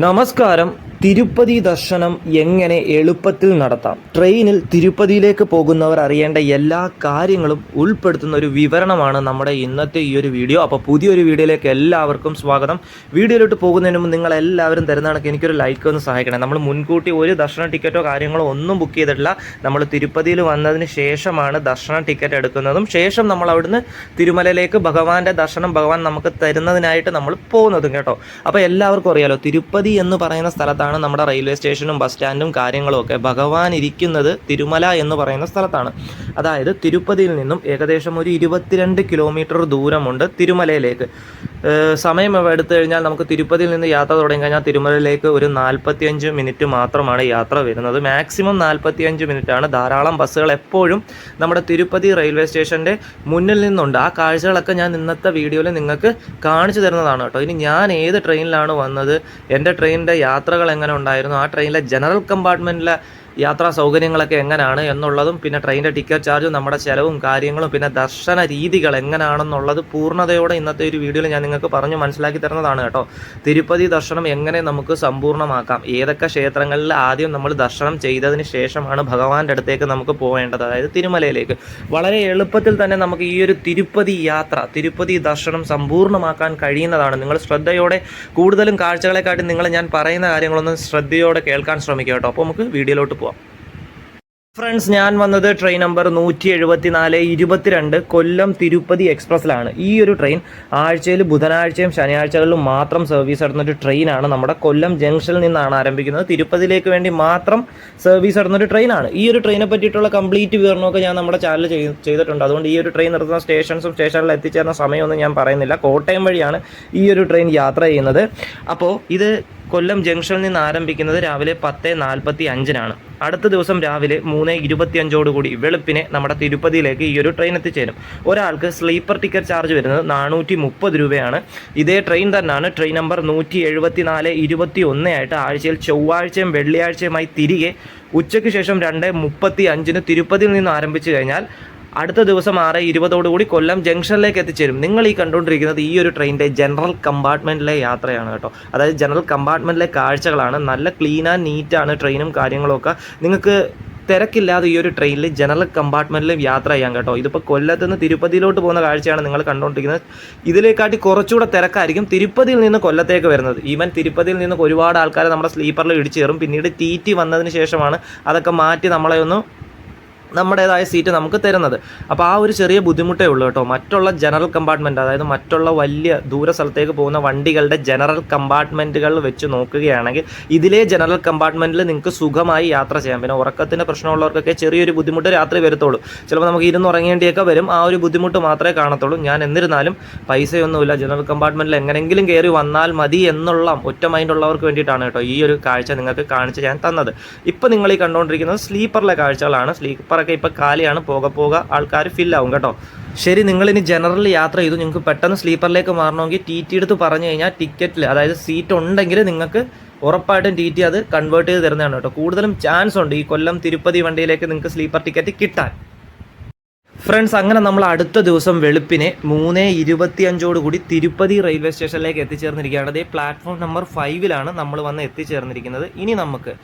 നമസ്കാരം. തിരുപ്പതി ദർശനം എങ്ങനെ എളുപ്പത്തിൽ നടത്താം? ട്രെയിനിൽ തിരുപ്പതിയിലേക്ക് പോകുന്നവർ അറിയേണ്ട എല്ലാ കാര്യങ്ങളും ഉൾപ്പെടുത്തുന്ന ഒരു വിവരണമാണ് നമ്മുടെ ഇന്നത്തെ ഈ ഒരു വീഡിയോ. അപ്പോൾ പുതിയൊരു വീഡിയോയിലേക്ക് എല്ലാവർക്കും സ്വാഗതം. വീഡിയോയിലോട്ട് പോകുന്നതിന് മുമ്പ് നിങ്ങൾ എല്ലാവരും തരുന്ന കണക്ക് എനിക്കൊരു ലൈക്ക് ഒന്ന് സഹായിക്കണം. നമ്മൾ മുൻകൂട്ടി ഒരു ദർശന ടിക്കറ്റോ കാര്യങ്ങളോ ഒന്നും ബുക്ക് ചെയ്തിട്ടില്ല. നമ്മൾ തിരുപ്പതിയിൽ വന്നതിന് ശേഷമാണ് ദർശന ടിക്കറ്റ് എടുക്കുന്നതും. ശേഷം നമ്മൾ അവിടുന്ന് തിരുമലയിലേക്ക് ഭഗവാന്റെ ദർശനം ഭഗവാൻ നമുക്ക് തരുന്നതിനായിട്ട് നമ്മൾ പോകുന്നതും കേട്ടോ. അപ്പോൾ എല്ലാവർക്കും അറിയാലോ തിരുപ്പതി എന്ന് പറയുന്ന സ്ഥലത്താണ് നമ്മുടെ റെയിൽവേ സ്റ്റേഷനും ബസ് സ്റ്റാൻഡും കാര്യങ്ങളും ഒക്കെ. ഭഗവാൻ ഇരിക്കുന്നത് തിരുമല എന്ന് പറയുന്ന സ്ഥലത്താണ്. അതായത് തിരുപ്പതിയിൽ നിന്നും ഏകദേശം ഒരു ഇരുപത്തിരണ്ട് കിലോമീറ്റർ ദൂരമുണ്ട് തിരുമലയിലേക്ക്. സമയം എടുത്തു കഴിഞ്ഞാൽ നമുക്ക് തിരുപ്പതിയിൽ നിന്ന് യാത്ര തുടങ്ങി കഴിഞ്ഞാൽ തിരുമലയിലേക്ക് ഒരു നാൽപ്പത്തിയഞ്ച് മിനിറ്റ് മാത്രമാണ് യാത്ര വരുന്നത്. മാക്സിമം നാൽപ്പത്തിയഞ്ച് മിനിറ്റാണ് ധാരാളം ബസ്സുകൾ എപ്പോഴും നമ്മുടെ തിരുപ്പതി റെയിൽവേ സ്റ്റേഷന്റെ മുന്നിൽ നിന്നുണ്ട്. ആ കാഴ്ചകളൊക്കെ ഞാൻ ഇന്നത്തെ വീഡിയോയിൽ നിങ്ങൾക്ക് കാണിച്ചു തരുന്നതാണ് കേട്ടോ. ഇനി ഞാൻ ഏത് ട്രെയിനിലാണ് വന്നത് എന്റെ ട്രെയിനിന്റെ യാത്രകൾ എങ്ങനെ ഉണ്ടായിരുന്നു. ആ ട്രെയിനിലെ ജനറൽ കമ്പാർട്ട്മെന്റിലെ യാത്രാ സൗകര്യങ്ങളൊക്കെ എങ്ങനെയാണ് എന്നുള്ളതും പിന്നെ ട്രെയിനിന്റെ ടിക്കറ്റ് ചാർജും നമ്മുടെ ചിലവും കാര്യങ്ങളും പിന്നെ ദർശന രീതികൾ എങ്ങനെയാണെന്നുള്ളത് പൂർണതയോടെ ഇന്നത്തെ ഒരു വീഡിയോയിൽ ഞാൻ നിങ്ങൾക്ക് പറഞ്ഞു മനസ്സിലാക്കി തരുന്നതാണ് കേട്ടോ. തിരുപ്പതി ദർശനം എങ്ങനെ നമുക്ക് സമ്പൂർണമാക്കാം? ഏതൊക്കെ ക്ഷേത്രങ്ങളിൽ ആദ്യം നമ്മൾ ദർശനം ചെയ്തതിന് ശേഷമാണ് ഭഗവാന്റെ അടുത്തേക്ക് നമുക്ക് പോകേണ്ടത് അതായത് തിരുമലയിലേക്ക്. വളരെ എളുപ്പത്തിൽ തന്നെ നമുക്ക് ഈ ഒരു തിരുപ്പതി യാത്ര തിരുപ്പതി ദർശനം സമ്പൂർണമാക്കാൻ കഴിയുന്നതാണ്. നിങ്ങൾ ശ്രദ്ധയോടെ കൂടുതലും കാഴ്ചകളെക്കാട്ടി നിങ്ങൾ ഞാൻ പറയുന്ന കാര്യങ്ങളൊന്നും ശ്രദ്ധയോടെ കേൾക്കാൻ ശ്രമിക്കുക കേട്ടോ. അപ്പോൾ നമുക്ക് വീഡിയോയിലോട്ട് പോവാം. ഫ്രണ്ട്സ് ഞാൻ വന്നത് ട്രെയിൻ നമ്പർ നൂറ്റി എഴുപത്തി നാല് ഇരുപത്തിരണ്ട് കൊല്ലം തിരുപ്പതി എക്സ്പ്രസ്സിലാണ്. ഈ ഒരു ട്രെയിൻ ആഴ്ചയിൽ ബുധനാഴ്ചയും ശനിയാഴ്ചകളിലും മാത്രം സർവീസ് നടത്തുന്ന ഒരു ട്രെയിനാണ് നമ്മുടെ കൊല്ലം ജംഗ്ഷനിൽ നിന്നാണ് ആരംഭിക്കുന്നത്. തിരുപ്പതിയിലേക്ക് വേണ്ടി മാത്രം സർവീസ് നടത്തുന്ന ഒരു ട്രെയിനാണ്. ഈ ഒരു ട്രെയിനെ പറ്റിയിട്ടുള്ള കംപ്ലീറ്റ് വിവരണമൊക്കെ ഞാൻ നമ്മുടെ ചാനൽ ചെയ്തിട്ടുണ്ട്. അതുകൊണ്ട് ഈ ഒരു ട്രെയിൻ നിർത്തുന്ന സ്റ്റേഷൻസും സ്റ്റേഷനിൽ എത്തിച്ചേർന്ന സമയമൊന്നും ഞാൻ പറയുന്നില്ല. കോട്ടയം വഴിയാണ് ഈ ഒരു ട്രെയിൻ യാത്ര ചെയ്യുന്നത്. അപ്പോൾ ഇത് കൊല്ലം ജംഗ്ഷനിൽ നിന്ന് ആരംഭിക്കുന്നത് രാവിലെ പത്ത് നാൽപ്പത്തി അഞ്ചിനാണ്. അടുത്ത ദിവസം രാവിലെ മൂന്ന് ഇരുപത്തി അഞ്ചോടുകൂടി വെളുപ്പിനെ നമ്മുടെ തിരുപ്പതിയിലേക്ക് ഈ ഒരു ട്രെയിൻ എത്തിച്ചേരും. ഒരാൾക്ക് സ്ലീപ്പർ ടിക്കറ്റ് ചാർജ് വരുന്നത് നാനൂറ്റി മുപ്പത് രൂപയാണ്. ഇതേ ട്രെയിൻ തന്നെയാണ് ട്രെയിൻ നമ്പർ നൂറ്റി എഴുപത്തി നാല് ഇരുപത്തി ഒന്ന് ആയിട്ട് ആഴ്ചയിൽ ചൊവ്വാഴ്ചയും വെള്ളിയാഴ്ചയുമായി തിരികെ ഉച്ചയ്ക്ക് ശേഷം രണ്ട് മുപ്പത്തി അഞ്ചിന് തിരുപ്പതിയിൽ നിന്ന് ആരംഭിച്ചു കഴിഞ്ഞാൽ അടുത്ത ദിവസം ആറ് ഇരുപതോടുകൂടി കൊല്ലം ജംഗ്ഷനിലേക്ക് എത്തിച്ചേരും. നിങ്ങൾ ഈ കണ്ടുകൊണ്ടിരിക്കുന്നത് ഈ ഒരു ട്രെയിനിന്റെ ജനറൽ കമ്പാർട്ട്മെന്റിലെ യാത്രയാണ് കേട്ടോ. അതായത് ജനറൽ കമ്പാർട്ട്മെന്റിലെ കാഴ്ചകളാണ്. നല്ല ക്ലീൻ ആൻഡ് നീറ്റാണ് ട്രെയിനും കാര്യങ്ങളൊക്കെ. നിങ്ങൾക്ക് തിരക്കില്ലാതെ ഈ ഒരു ട്രെയിനിൽ ജനറൽ കമ്പാർട്ട്മെന്റിലും യാത്ര ചെയ്യാം കേട്ടോ. ഇതിപ്പോൾ കൊല്ലത്ത് നിന്ന് തിരുപ്പതിയിലോട്ട് പോകുന്ന കാഴ്ചയാണ് നിങ്ങൾ കണ്ടുകൊണ്ടിരിക്കുന്നത്. ഇതിലേക്കാട്ടി കുറച്ചുകൂടെ തിരക്കായിരിക്കും തിരുപ്പതിയിൽ നിന്ന് കൊല്ലത്തേക്ക് വരുന്നത്. ഈവൻ തിരുപ്പതിയിൽ നിന്ന് ഒരുപാട് ആൾക്കാർ നമ്മുടെ സ്ലീപ്പറിൽ ഇടിച്ചു കയറും. പിന്നീട് ടി ടി വന്നതിന് ശേഷമാണ് അതൊക്കെ മാറ്റി നമ്മളെ ഒന്ന് നമ്മുടേതായ സീറ്റ് നമുക്ക് തരുന്നത്. അപ്പോൾ ആ ഒരു ചെറിയ ബുദ്ധിമുട്ടേ ഉള്ളൂ കേട്ടോ. മറ്റുള്ള ജനറൽ കമ്പാർട്ട്മെന്റ് അതായത് മറ്റുള്ള വലിയ ദൂര സ്ഥലത്തേക്ക് പോകുന്ന വണ്ടികളുടെ ജനറൽ കമ്പാർട്ട്മെന്റുകൾ വെച്ച് നോക്കുകയാണെങ്കിൽ ഇതിലെ ജനറൽ കമ്പാർട്ട്മെന്റിൽ നിങ്ങൾക്ക് സുഖമായി യാത്ര ചെയ്യാം. പിന്നെ ഉറക്കത്തിന്റെ പ്രശ്നമുള്ളവർക്കൊക്കെ ചെറിയൊരു ബുദ്ധിമുട്ട് രാത്രി വരത്തുള്ളൂ. ചിലപ്പോൾ നമുക്ക് ഇരുന്ന് ഉറങ്ങേണ്ടിയൊക്കെ വരും. ആ ഒരു ബുദ്ധിമുട്ട് മാത്രമേ കാണത്തുള്ളൂ. ഞാൻ എന്നിരുന്നാലും പൈസയൊന്നുമില്ല. ജനറൽ കമ്പാർട്ട്മെന്റിൽ എങ്ങനെങ്കിലും കയറി വന്നാൽ മതി എന്നുള്ള ഒറ്റ മൈൻഡ് ഉള്ളവർക്ക് വേണ്ടിയിട്ടാണ് കേട്ടോ ഈ ഒരു കാഴ്ച നിങ്ങൾക്ക് കാണിച്ച് ഞാൻ തന്നത്. ഇപ്പോൾ നിങ്ങൾ ഈ കണ്ടുകൊണ്ടിരിക്കുന്നത് സ്ലീപ്പറിലെ കാഴ്ചകളാണ്. സ്ലീപ്പറൊക്കെ ഇപ്പോൾ കാലിയാണ്. പോക പോക ആൾക്കാർ ഫില്ലാവും കേട്ടോ. ശരി നിങ്ങളിനി ജനറൽ യാത്ര ചെയ്തു. നിങ്ങൾക്ക് പെട്ടെന്ന് സ്ലീപ്പറിലേക്ക് മാറണമെങ്കിൽ ടി ടി എടുത്ത് പറഞ്ഞു കഴിഞ്ഞാൽ ടിക്കറ്റിൽ അതായത് സീറ്റ് ഉണ്ടെങ്കിൽ നിങ്ങൾക്ക് ഉറപ്പായിട്ടും ടി ടി അത് കൺവേർട്ട് ചെയ്ത് തരുന്നതാണ് കേട്ടോ. കൂടുതലും ചാൻസ് ഉണ്ട് ഈ കൊല്ലം തിരുപ്പതി വണ്ടിയിലേക്ക് നിങ്ങൾക്ക് സ്ലീപ്പർ ടിക്കറ്റ് കിട്ടാൻ. ഫ്രണ്ട്സ് അങ്ങനെ നമ്മൾ അടുത്ത ദിവസം വെളുപ്പിനെ മൂന്ന് ഇരുപത്തി കൂടി തിരുപ്പതി റെയിൽവേ സ്റ്റേഷനിലേക്ക് എത്തിച്ചേർന്നിരിക്കുകയാണ്. അതേ പ്ലാറ്റ്ഫോം നമ്പർ ഫൈവിലാണ് നമ്മൾ വന്ന് എത്തിച്ചേർന്നിരിക്കുന്നത്. ഇനി നമുക്ക്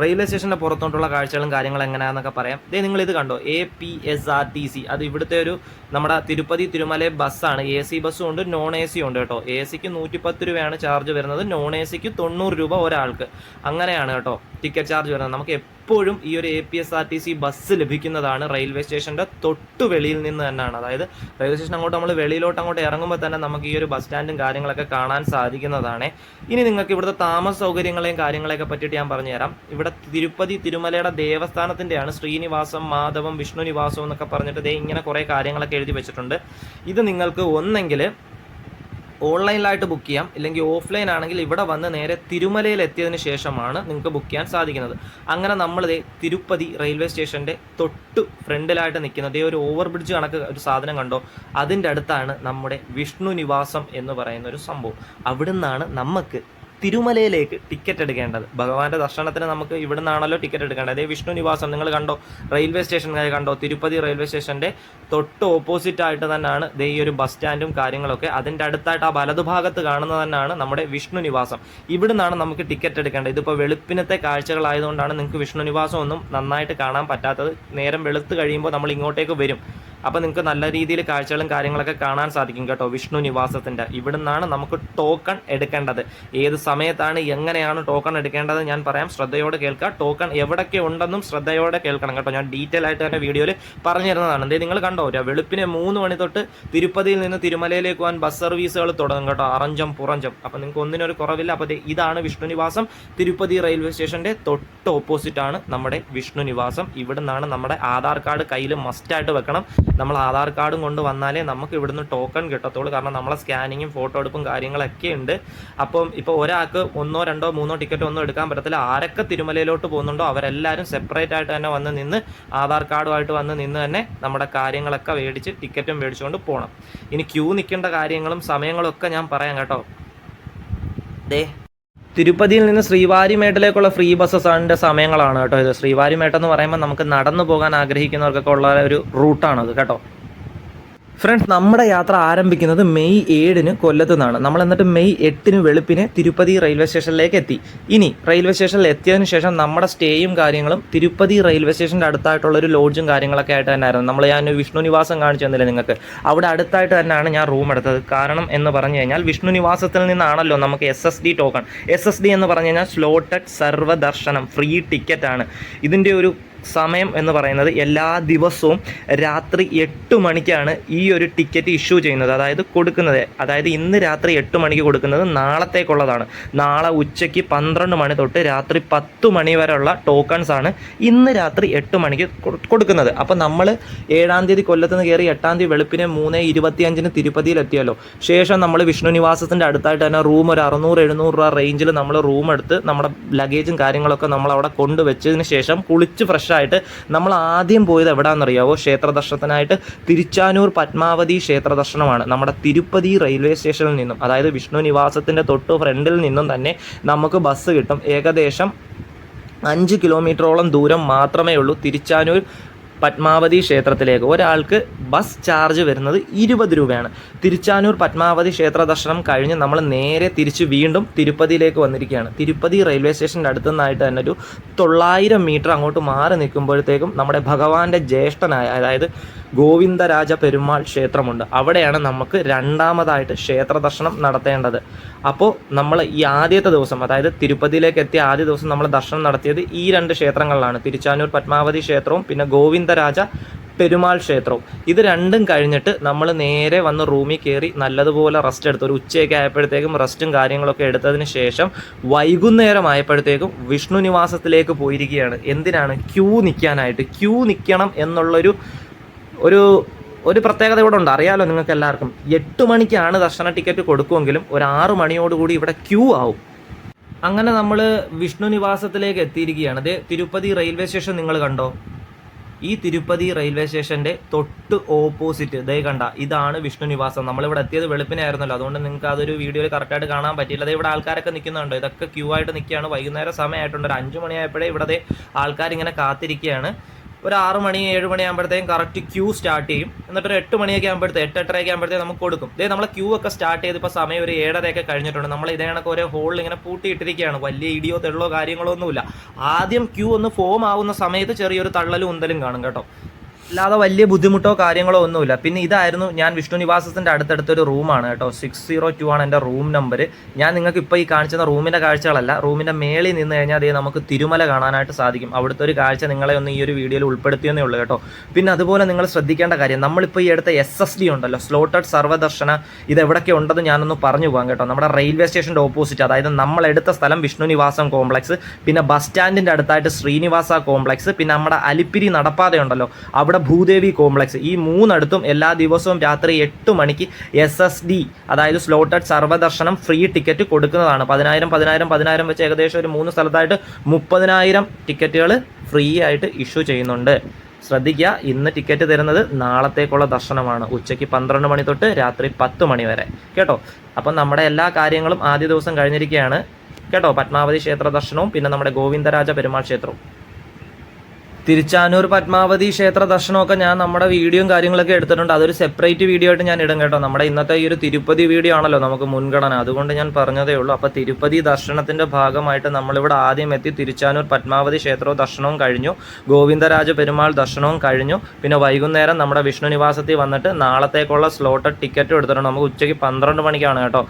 റെയിൽവേ സ്റ്റേഷന്റെ പുറത്തോട്ടുള്ള കാഴ്ചകളും കാര്യങ്ങളും എങ്ങനെയാണെന്നൊക്കെ പറയാം. ഇതേ നിങ്ങൾ ഇത് കണ്ടോ? A P S R T C അത് ഇവിടുത്തെ ഒരു നമ്മുടെ തിരുപ്പതി തിരുമല ബസ്സാണ്. എ സി ബസ്സും ഉണ്ട് നോൺ എ സി ഉണ്ട് കേട്ടോ. എ സിക്ക് നൂറ്റിപ്പത്ത് രൂപയാണ് ചാർജ് വരുന്നത്. നോൺ എ സിക്ക് തൊണ്ണൂറ് രൂപ ഒരാൾക്ക്. അങ്ങനെയാണ് കേട്ടോ ടിക്കറ്റ് ചാർജ് വരുന്നത്. നമുക്ക് എപ്പോഴും ഈ ഒരു A P S R T C bus ലഭിക്കുന്നതാണ് റെയിൽവേ സ്റ്റേഷന്റെ തൊട്ട് വെളിയിൽ നിന്ന് തന്നെയാണ്. അതായത് റെയിൽവേ സ്റ്റേഷൻ അങ്ങോട്ട് നമ്മൾ വെളിയിലോട്ട് അങ്ങോട്ട് ഇറങ്ങുമ്പോൾ തന്നെ നമുക്ക് ഈ ഒരു ബസ് സ്റ്റാൻഡും കാര്യങ്ങളൊക്കെ കാണാൻ സാധിക്കുന്നതാണ്. ഇനി നിങ്ങൾക്ക് ഇവിടുത്തെ താമസ സൗകര്യങ്ങളെയും കാര്യങ്ങളെയൊക്കെ പറ്റിയിട്ട് ഞാൻ പറഞ്ഞുതരാം. ഇവിടെ തിരുപ്പതി തിരുമലയുടെ ദേവസ്ഥാനത്തിന്റെയാണ് ശ്രീനിവാസം മാധവം വിഷ്ണു നിവാസം എന്നൊക്കെ പറഞ്ഞിട്ട് ദേ ഇങ്ങനെ കുറേ കാര്യങ്ങളൊക്കെ എഴുതി വെച്ചിട്ടുണ്ട്. ഇത് നിങ്ങൾക്ക് ഒന്നെങ്കിൽ ഓൺലൈനിലായിട്ട് ബുക്ക് ചെയ്യാം. ഇല്ലെങ്കിൽ ഓഫ്ലൈൻ ആണെങ്കിൽ ഇവിടെ വന്ന് നേരെ തിരുമലയിൽ എത്തിയതിന് ശേഷമാണ് നിങ്ങൾക്ക് ബുക്ക് ചെയ്യാൻ സാധിക്കുന്നത്. അങ്ങനെ നമ്മൾ തിരുപ്പതി റെയിൽവേ സ്റ്റേഷന്റെ തൊട്ട് ഫ്രണ്ടിലായിട്ട് നിൽക്കുന്ന ദേ ഒരു ഓവർ ബ്രിഡ്ജ് കണക്ക് ഒരു സാധനം കണ്ടോ? അതിന്റെ അടുത്താണ് നമ്മുടെ വിഷ്ണു നിവാസം എന്ന് പറയുന്ന ഒരു സംഭവം. അവിടുന്നാണ് നമുക്ക് തിരുമലയിലേക്ക് ടിക്കറ്റ് എടുക്കേണ്ടത്. ഭഗവാന്റെ ദർശനത്തിന് നമുക്ക് ഇവിടെ നിന്നാണല്ലോ ടിക്കറ്റ് എടുക്കേണ്ടത്. അതേ വിഷ്ണു നിവാസം നിങ്ങൾ കണ്ടോ? റെയിൽവേ സ്റ്റേഷൻ കണ്ടോ? തിരുപ്പതി റെയിൽവേ സ്റ്റേഷന്റെ തൊട്ട് ഓപ്പോസിറ്റ് ആയിട്ട് തന്നെയാണ് ദേ ഈ ഒരു ബസ് സ്റ്റാൻഡും കാര്യങ്ങളൊക്കെ. അതിന്റെ അടുത്തായിട്ട് ആ വലതുഭാഗത്ത് കാണുന്നത് തന്നെയാണ് നമ്മുടെ വിഷ്ണു നിവാസം. ഇവിടെ നിന്നാണ് നമുക്ക് ടിക്കറ്റ് എടുക്കേണ്ടത്. ഇതിപ്പോൾ വെളുപ്പിനത്തെ കാഴ്ചകളായതുകൊണ്ടാണ് നിങ്ങൾക്ക് വിഷ്ണു നിവാസം ഒന്നും നന്നായിട്ട് കാണാൻ പറ്റാത്തത്. നേരം വെളുത്ത് കഴിയുമ്പോൾ നമ്മൾ ഇങ്ങോട്ടേക്ക് വരും. അപ്പോൾ നിങ്ങൾക്ക് നല്ല രീതിയിൽ കാഴ്ചകളും കാര്യങ്ങളൊക്കെ കാണാൻ സാധിക്കും കേട്ടോ വിഷ്ണു നിവാസത്തിന്റെ ഇവിടെ നിന്നാണ് നമുക്ക് ടോക്കൺ എടുക്കേണ്ടത്. ഏത് സമയത്താണ് എങ്ങനെയാണ് ടോക്കൺ എടുക്കേണ്ടത് ഞാൻ പറയാം. ശ്രദ്ധയോടെ കേൾക്കുക. ടോക്കൺ എവിടൊക്കെ ഉണ്ടെന്നും ശ്രദ്ധയോടെ കേൾക്കണം കേട്ടോ. ഞാൻ ഡീറ്റെയിൽ ആയിട്ട് തന്നെ വീഡിയോയിൽ പറഞ്ഞു തരുന്നതാണ് എന്തേ നിങ്ങൾ കണ്ടോ വെളുപ്പിനെ മൂന്ന് മണി തൊട്ട് തിരുപ്പതിയിൽ നിന്ന് തിരുമലയിലേക്ക് പോകാൻ ബസ് സർവീസുകൾ തുടങ്ങും കേട്ടോ. അറഞ്ചം പുറഞ്ചം. അപ്പോൾ നിങ്ങൾക്ക് ഒന്നിനൊരു കുറവില്ല. അപ്പോൾ ഇതാണ് വിഷ്ണു നിവാസം. തിരുപ്പതി റെയിൽവേ സ്റ്റേഷന്റെ തൊട്ട് ഓപ്പോസിറ്റ് ആണ് നമ്മുടെ വിഷ്ണു നിവാസം. ഇവിടെ നിന്നാണ് നമ്മുടെ ആധാർ കാർഡ് കയ്യിൽ മസ്റ്റായിട്ട് വെക്കണം. നമ്മൾ ആധാർ കാർഡും കൊണ്ട് വന്നാലേ നമുക്ക് ഇവിടുന്ന് ടോക്കൺ കിട്ടത്തുള്ളൂ. കാരണം നമ്മളെ സ്കാനിങ്ങും ഫോട്ടോ എടുപ്പും കാര്യങ്ങളൊക്കെ ഉണ്ട്. അപ്പം ഇപ്പോൾ ഒരാൾക്ക് ഒന്നോ രണ്ടോ മൂന്നോ ടിക്കറ്റ് ഒന്നും എടുക്കാൻ പറ്റത്തില്ല. ആരൊക്കെ തിരുമലയിലോട്ട് പോകുന്നുണ്ടോ അവരെല്ലാവരും സെപ്പറേറ്റ് ആയിട്ട് തന്നെ വന്ന് നിന്ന് ആധാർ കാർഡുമായിട്ട് വന്ന് നിന്ന് തന്നെ നമ്മുടെ കാര്യങ്ങളൊക്കെ മേടിച്ച് ടിക്കറ്റും മേടിച്ചുകൊണ്ട് പോകണം ഇനി ക്യൂ നിൽക്കേണ്ട കാര്യങ്ങളും സമയങ്ങളും ഒക്കെ ഞാൻ പറയാം കേട്ടോ. ദേ തിരുപ്പതിയിൽ നിന്ന് ശ്രീവാരിമേട്ടിലേക്കുള്ള ഫ്രീ ബസ്സസിന്റെ സമയങ്ങളാണ് കേട്ടോ ഇത്. ശ്രീവാരിമേട്ട് എന്ന് പറയുമ്പോൾ നമുക്ക് നടന്നു പോകാൻ ആഗ്രഹിക്കുന്നവർക്കൊക്കെ ഉള്ള ഒരു റൂട്ടാണത് കേട്ടോ. ഫ്രണ്ട്സ് നമ്മുടെ യാത്ര ആരംഭിക്കുന്നത് മെയ് ഏഴിന് കൊല്ലത്തു നിന്നാണ്. നമ്മൾ എന്നിട്ട് മെയ് എട്ടിന് വെളുപ്പിന് തിരുപ്പതി റെയിൽവേ സ്റ്റേഷനിലേക്ക് എത്തി. ഇനി റെയിൽവേ സ്റ്റേഷനിൽ എത്തിയതിനു ശേഷം നമ്മുടെ സ്റ്റേയും കാര്യങ്ങളും തിരുപ്പതി റെയിൽവേ സ്റ്റേഷന്റെ അടുത്തായിട്ടുള്ള ഒരു ലോഡ്ജും കാര്യങ്ങളൊക്കെ ആയിട്ട് തന്നെയായിരുന്നു. നമ്മൾ ഞാൻ വിഷ്ണു നിവാസം കാണിച്ചു തന്നില്ലേ നിങ്ങൾക്ക്? അവിടെ അടുത്തായിട്ട് തന്നെയാണ് ഞാൻ റൂം എടുത്തത്. കാരണം എന്ന് പറഞ്ഞു കഴിഞ്ഞാൽ വിഷ്ണു നിവാസത്തിൽ നിന്നാണല്ലോ നമുക്ക് S S D token S S D എന്ന് പറഞ്ഞു കഴിഞ്ഞാൽ സ്ലോട്ടഡ് സർവദർശനം ഫ്രീ ടിക്കറ്റ് ആണ്. ഇതിന്റെ ഒരു സമയം എന്ന് പറയുന്നത് എല്ലാ ദിവസവും രാത്രി എട്ട് മണിക്കാണ് ഈ ഒരു ടിക്കറ്റ് ഇഷ്യൂ ചെയ്യുന്നത്. അതായത് കൊടുക്കുന്നത്. അതായത് ഇന്ന് രാത്രി എട്ട് മണിക്ക് കൊടുക്കുന്നത് നാളത്തേക്കുള്ളതാണ്. നാളെ ഉച്ചയ്ക്ക് പന്ത്രണ്ട് മണി തൊട്ട് രാത്രി പത്ത് മണി വരെയുള്ള ടോക്കൺസ് ആണ് ഇന്ന് രാത്രി എട്ട് മണിക്ക് കൊടുക്കുന്നത്. അപ്പോൾ നമ്മൾ ഏഴാം തീയതി കൊല്ലത്ത് നിന്ന് കയറി എട്ടാം തീയതി വെളുപ്പിനെ മൂന്ന് ഇരുപത്തിയഞ്ചിന് തിരുപ്പതിയിൽ എത്തിയല്ലോ ശേഷം നമ്മൾ വിഷ്ണു നിവാസത്തിന്റെ അടുത്തായിട്ട് തന്നെ റൂം ഒരു അറുന്നൂറ് എഴുന്നൂറ് രൂപ റേഞ്ചിൽ നമ്മൾ റൂം എടുത്ത് നമ്മുടെ ലഗേജും കാര്യങ്ങളൊക്കെ നമ്മൾ അവിടെ കൊണ്ടുവച്ചതിന് ശേഷം കുളിച്ച് ഫ്രഷ് ആയിട്ട് നമ്മൾ ആദ്യം പോയത് എവിടെയാണെന്നറിയാവോ ക്ഷേത്ര ദർശനത്തിനായിട്ട് തിരുച്ചാനൂർ പത്മാവതി ക്ഷേത്ര ദർശനമാണ് നമ്മുടെ തിരുപ്പതി റെയിൽവേ സ്റ്റേഷനിൽ നിന്നും അതായത് വിഷ്ണു നിവാസത്തിന്റെ തൊട്ട് ഫ്രണ്ടിൽ നിന്നും തന്നെ നമുക്ക് ബസ് കിട്ടും. ഏകദേശം അഞ്ച് കിലോമീറ്ററോളം ദൂരം മാത്രമേ ഉള്ളൂ തിരുച്ചാനൂർ പത്മാവതി ക്ഷേത്രത്തിലേക്ക്. ഒരാൾക്ക് ബസ് ചാർജ് വരുന്നത് ഇരുപത് രൂപയാണ്. തിരുച്ചാനൂർ പത്മാവതി ക്ഷേത്ര ദർശനം കഴിഞ്ഞ് നമ്മൾ നേരെ തിരിച്ച് വീണ്ടും തിരുപ്പതിയിലേക്ക് വന്നിരിക്കുകയാണ്. തിരുപ്പതി റെയിൽവേ സ്റ്റേഷന്റെ അടുത്തു നിന്നായിട്ട് തന്നെ ഒരു തൊള്ളായിരം മീറ്റർ അങ്ങോട്ട് മാറി നിൽക്കുമ്പോഴത്തേക്കും നമ്മുടെ ഭഗവാന്റെ ജ്യേഷ്ഠനായ അതായത് ഗോവിന്ദരാജ പെരുമാൾ ക്ഷേത്രമുണ്ട്. അവിടെയാണ് നമുക്ക് രണ്ടാമതായിട്ട് ക്ഷേത്ര ദർശനം നടത്തേണ്ടത്. അപ്പോൾ നമ്മൾ ഈ ആദ്യത്തെ ദിവസം അതായത് തിരുപ്പതിയിലേക്ക് എത്തിയ ആദ്യ ദിവസം നമ്മൾ ദർശനം നടത്തിയത് ഈ രണ്ട് ക്ഷേത്രങ്ങളിലാണ്. തിരുച്ചാനൂർ പത്മാവതി ക്ഷേത്രവും പിന്നെ ഗോവിന്ദരാജ പെരുമാൾ ക്ഷേത്രവും. ഇത് രണ്ടും കഴിഞ്ഞിട്ട് നമ്മൾ നേരെ വന്ന് റൂമിൽ കയറി നല്ലതുപോലെ റെസ്റ്റ് എടുത്തു ഒരു ഉച്ചയൊക്കെ ആയപ്പോഴത്തേക്കും റെസ്റ്റും കാര്യങ്ങളൊക്കെ എടുത്തതിന് ശേഷം വൈകുന്നേരം ആയപ്പോഴത്തേക്കും വിഷ്ണു നിവാസത്തിലേക്ക് പോയിരിക്കുകയാണ്. എന്തിനാണ്? ക്യൂ നിൽക്കാനായിട്ട്. ക്യൂ നിൽക്കണം എന്നുള്ളൊരു ഒരു ഒരു പ്രത്യേകത ഇവിടെ ഉണ്ട്. അറിയാലോ നിങ്ങൾക്ക് എല്ലാവർക്കും. എട്ട് മണിക്കാണ് ദർശന ടിക്കറ്റ് കൊടുക്കുമെങ്കിലും ഒരു ആറ് മണിയോടുകൂടി ഇവിടെ ക്യൂ ആവും. അങ്ങനെ നമ്മൾ വിഷ്ണു നിവാസത്തിലേക്ക് എത്തിയിരിക്കുകയാണ്. ഇത് തിരുപ്പതി റെയിൽവേ സ്റ്റേഷൻ നിങ്ങൾ കണ്ടോ? ഈ തിരുപ്പതി റെയിൽവേ സ്റ്റേഷന്റെ തൊട്ട് ഓപ്പോസിറ്റ്. ദേ കണ്ട ഇതാണ് വിഷ്ണു നിവാസം. നമ്മളിവിടെ എത്തിയത് വെളുപ്പിനായിരുന്നല്ലോ. അതുകൊണ്ട് നിങ്ങൾക്ക് അതൊരു വീഡിയോയിൽ കറക്റ്റായിട്ട് കാണാൻ പറ്റില്ല അതേ ഇവിടെ ആൾക്കാരൊക്കെ നിൽക്കുന്നുണ്ടോ. ഇതൊക്കെ ക്യൂ ആയിട്ട് നിൽക്കുകയാണ്. വൈകുന്നേരം സമയമായിട്ടുണ്ട്. ഒരു അഞ്ച് മണിയായപ്പോഴേ ഇവിടെ ആൾക്കാർ ഇങ്ങനെ കാത്തിരിക്കുകയാണ്. ഒരു ആറ് മണി ഏഴ് മണി ആകുമ്പോഴത്തേക്കും കറക്റ്റ് ക്യൂ സ്റ്റാർട്ട് ചെയ്യും. എന്നിട്ട് ഒരു എട്ട് മണിയൊക്കെ ആകുമ്പോഴത്തേക്ക് എട്ട് എട്ടരയൊക്കെ ആകുമ്പോഴത്തേക്ക് നമുക്ക് കൊടുക്കും. ഇതേ നമ്മളെ ക്യൂ ഒക്കെ സ്റ്റാർട്ട് ചെയ്ത് ഇപ്പോൾ സമയം ഒരു ഏഴരയൊക്കെ കഴിഞ്ഞിട്ടുണ്ട്. നമ്മൾ ഇതേ കണക്ക് ഒരേ ഹോളിൽ ഇങ്ങനെ പൂട്ടിയിട്ടിരിക്കുകയാണ്. വലിയ ഇടിയോ തെള്ളോ കാര്യങ്ങളോ ഒന്നുമില്ല. ആദ്യം ക്യൂ ഒന്ന് ഫോം ആവുന്ന സമയത്ത് ചെറിയൊരു തള്ളലും ഉന്തലും കാണും കേട്ടോ. അല്ലാതെ വലിയ ബുദ്ധിമുട്ടോ കാര്യങ്ങളോ ഒന്നുമില്ല. പിന്നെ ഇതായിരുന്നു ഞാൻ വിഷ്ണു നിവാസത്തിന്റെ അടുത്തടുത്തൊരു റൂമാണ് കേട്ടോ. സിക്സ് സീറോ ടു ആണ് എന്റെ റൂം നമ്പർ ഞാൻ നിങ്ങൾക്ക് ഇപ്പോൾ ഈ കാണിച്ചുന്ന റൂമിന്റെ കാഴ്ചകളല്ല റൂമിന്റെ മേളിൽ നിന്ന് കഴിഞ്ഞാൽ അതേ നമുക്ക് തിരുമല കാണാനായിട്ട് സാധിക്കും. അവിടുത്തെ ഒരു കാഴ്ച നിങ്ങളെ ഒന്ന് ഈ ഒരു വീഡിയോയിൽ ഉൾപ്പെടുത്തിയെന്നേ ഉള്ളൂ കേട്ടോ. പിന്നെ അതുപോലെ നിങ്ങൾ ശ്രദ്ധിക്കേണ്ട കാര്യം നമ്മളിപ്പോൾ ഈ അടുത്ത എസ് എസ് ഡി ഉണ്ടല്ലോ സ്ലോട്ടഡ് സർവദർശന ഇത് എവിടെയൊക്കെ ഉണ്ടെന്ന് ഞാനൊന്ന് പറഞ്ഞു പോകാം കേട്ടോ. നമ്മുടെ റെയിൽവേ സ്റ്റേഷന്റെ ഓപ്പോസിറ്റ് അതായത് നമ്മൾ എടുത്ത സ്ഥലം വിഷ്ണു നിവാസം കോംപ്ലക്സ് പിന്നെ ബസ് സ്റ്റാൻഡിന്റെ അടുത്തായിട്ട് ശ്രീനിവാസ കോംപ്ലക്സ് പിന്നെ നമ്മുടെ അലിപ്പിരി നടപ്പാതയുണ്ടല്ലോ. അവിടെ ഭൂദേവി കോംപ്ലക്സ്. ഈ മൂന്നിടത്തും എല്ലാ ദിവസവും രാത്രി എട്ട് മണിക്ക് എസ് എസ് ഡി അതായത് സ്ലോട്ടഡ് സർവദർശനം ഫ്രീ ടിക്കറ്റ് കൊടുക്കുന്നതാണ്. പതിനായിരം പതിനായിരം പതിനായിരം വെച്ച് ഏകദേശം ഒരു മൂന്ന് സ്ഥലത്തായിട്ട് മുപ്പതിനായിരം ടിക്കറ്റുകൾ ഫ്രീ ആയിട്ട് ഇഷ്യൂ ചെയ്യുന്നുണ്ട്. ശ്രദ്ധിക്കുക ഇന്ന് ടിക്കറ്റ് തരുന്നത് നാളത്തേക്കുള്ള ദർശനമാണ്. ഉച്ചയ്ക്ക് പന്ത്രണ്ട് മണി തൊട്ട് രാത്രി പത്ത് മണി വരെ. കേട്ടോ? അപ്പം നമ്മുടെ എല്ലാ കാര്യങ്ങളും ആദ്യ ദിവസം കഴിഞ്ഞിരിക്കുകയാണ്. കേട്ടോ? പത്മാവതി ക്ഷേത്ര ദർശനവും പിന്നെ നമ്മുടെ ഗോവിന്ദരാജ പെരുമാൾ ക്ഷേത്രവും. തിരുച്ചാനൂർ പത്മാവതി ക്ഷേത്ര ദർശനമൊക്കെ ഞാൻ നമ്മുടെ വീഡിയോയും കാര്യങ്ങളൊക്കെ എടുത്തിട്ടുണ്ട്. അതൊരു സെപ്പറേറ്റ് വീഡിയോ ആയിട്ട് ഞാൻ ഇടും കേട്ടോ. നമ്മുടെ ഇന്നത്തെ ഈ ഒരു തിരുപ്പതി വീഡിയോ ആണല്ലോ നമുക്ക് മുൻഗണന. അതുകൊണ്ട് ഞാൻ പറഞ്ഞതേ ഉള്ളൂ. അപ്പോൾ തിരുപ്പതി ദർശനത്തിന്റെ ഭാഗമായിട്ട് നമ്മളിവിടെ ആദ്യം എത്തി തിരുച്ചാനൂർ പത്മാവതി ക്ഷേത്രവും ദർശനവും കഴിഞ്ഞു. ഗോവിന്ദരാജ പെരുമാൾ ദർശനവും കഴിഞ്ഞു. പിന്നെ വൈകുന്നേരം നമ്മുടെ വിഷ്ണു നിവാസത്തിൽ വന്നിട്ട് നാളത്തേക്കുള്ള സ്ലോട്ട് ടിക്കറ്റും എടുത്തിട്ടുണ്ട്. നമുക്ക് ഉച്ചയ്ക്ക് പന്ത്രണ്ട് മണിക്കാണ് കേട്ടോ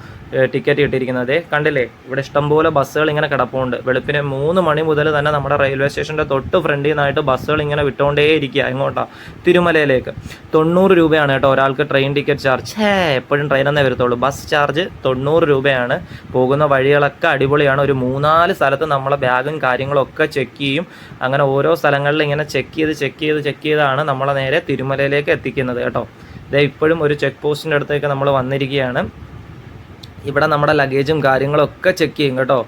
ടിക്കറ്റ് കിട്ടിയിരിക്കുന്നത്. കണ്ടില്ലേ? ഇവിടെ ഇഷ്ടംപോലെ ബസ്സുകൾ ഇങ്ങനെ കിടപ്പുണ്ട്. വെളുപ്പിനെ മൂന്ന് മണി മുതൽ തന്നെ നമ്മുടെ റെയിൽവേ സ്റ്റേഷന്റെ തൊട്ട് ഫ്രണ്ടിൽ നിന്നായിട്ട് ബസ്സുകൾ ഇങ്ങനെ വിട്ടുകൊണ്ടേ ഇരിക്കുക എങ്ങോട്ടാ? തിരുമലയിലേക്ക്. തൊണ്ണൂറ് രൂപയാണ് കേട്ടോ ഒരാൾക്ക് ട്രെയിൻ ടിക്കറ്റ് ചാർജ് ഹേ എപ്പോഴും ട്രെയിൻ എന്നേ വരത്തുള്ളൂ. ബസ് ചാർജ് തൊണ്ണൂറ് രൂപയാണ്. പോകുന്ന വഴികളൊക്കെ അടിപൊളിയാണ്. ഒരു മൂന്നാൽ സ്ഥലത്ത് നമ്മളെ ബാഗും കാര്യങ്ങളൊക്കെ ചെക്ക് ചെയ്യും. അങ്ങനെ ഓരോ സ്ഥലങ്ങളിൽ ഇങ്ങനെ ചെക്ക് ചെയ്ത് ചെക്ക് ചെയ്ത് ചെക്ക് ചെയ്താണ് നമ്മളെ നേരെ തിരുമലയിലേക്ക് എത്തിക്കുന്നത് കേട്ടോ. ഇതേ ഇപ്പോഴും ഒരു ചെക്ക് പോസ്റ്റിന്റെ അടുത്തേക്ക് നമ്മൾ വന്നിരിക്കുകയാണ്. ഇവിടെ നമ്മുടെ ലഗേജും കാര്യങ്ങളൊക്കെ ചെക്ക് ചെയ്യും കേട്ടോ.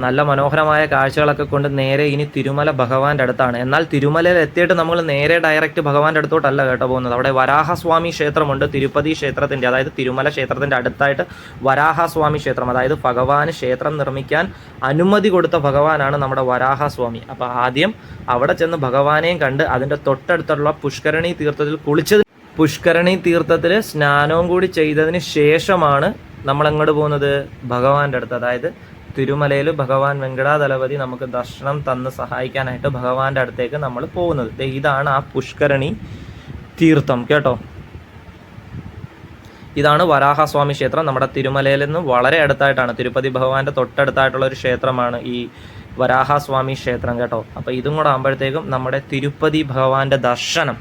നല്ല മനോഹരമായ കാഴ്ചകളൊക്കെ കൊണ്ട് നേരെ ഇനി തിരുമല ഭഗവാന്റെ അടുത്താണ്. എന്നാൽ തിരുമലയിൽ എത്തിയിട്ട് നമ്മൾ നേരെ ഡയറക്റ്റ് ഭഗവാന്റെ അടുത്തോട്ടല്ല കേട്ടോ പോകുന്നത്. അവിടെ വരാഹസ്വാമി ക്ഷേത്രമുണ്ട് തിരുപ്പതി ക്ഷേത്രത്തിന്റെ അതായത് തിരുമല ക്ഷേത്രത്തിന്റെ അടുത്തായിട്ട് വരാഹസ്വാമി ക്ഷേത്രം അതായത് ഭഗവാന് ക്ഷേത്രം നിർമ്മിക്കാൻ അനുമതി കൊടുത്ത ഭഗവാനാണ് നമ്മുടെ വരാഹസ്വാമി. അപ്പോൾ ആദ്യം അവിടെ ചെന്ന് ഭഗവാനെയും കണ്ട് അതിന്റെ തൊട്ടടുത്തുള്ള പുഷ്കരണി തീർത്ഥത്തിൽ കുളിച്ചത്. പുഷ്കരണി തീർത്ഥത്തിൽ സ്നാനവും കൂടി ചെയ്തതിന് ശേഷമാണ് നമ്മൾ എങ്ങോട്ട് പോകുന്നത്? ഭഗവാന്റെ അടുത്ത്. അതായത് തിരുമലയിൽ ഭഗവാൻ വെങ്കടാതലപതി നമുക്ക് ദർശനം തന്ന് സഹായിക്കാനായിട്ട് ഭഗവാന്റെ അടുത്തേക്ക് നമ്മൾ പോകുന്നത്. ഇതാണ് ആ പുഷ്കരണി തീർത്ഥം കേട്ടോ? ഇതാണ് വരാഹസ്വാമി ക്ഷേത്രം. നമ്മുടെ തിരുമലയിൽ നിന്ന് വളരെ അടുത്തായിട്ടാണ്. തിരുപ്പതി ഭഗവാന്റെ തൊട്ടടുത്തായിട്ടുള്ള ഒരു ക്ഷേത്രമാണ് ഈ വരാഹസ്വാമി ക്ഷേത്രം കേട്ടോ? അപ്പോൾ ഇതും കൂടെ ആകുമ്പോഴത്തേക്കും നമ്മുടെ തിരുപ്പതി ഭഗവാന്റെ ദർശനം.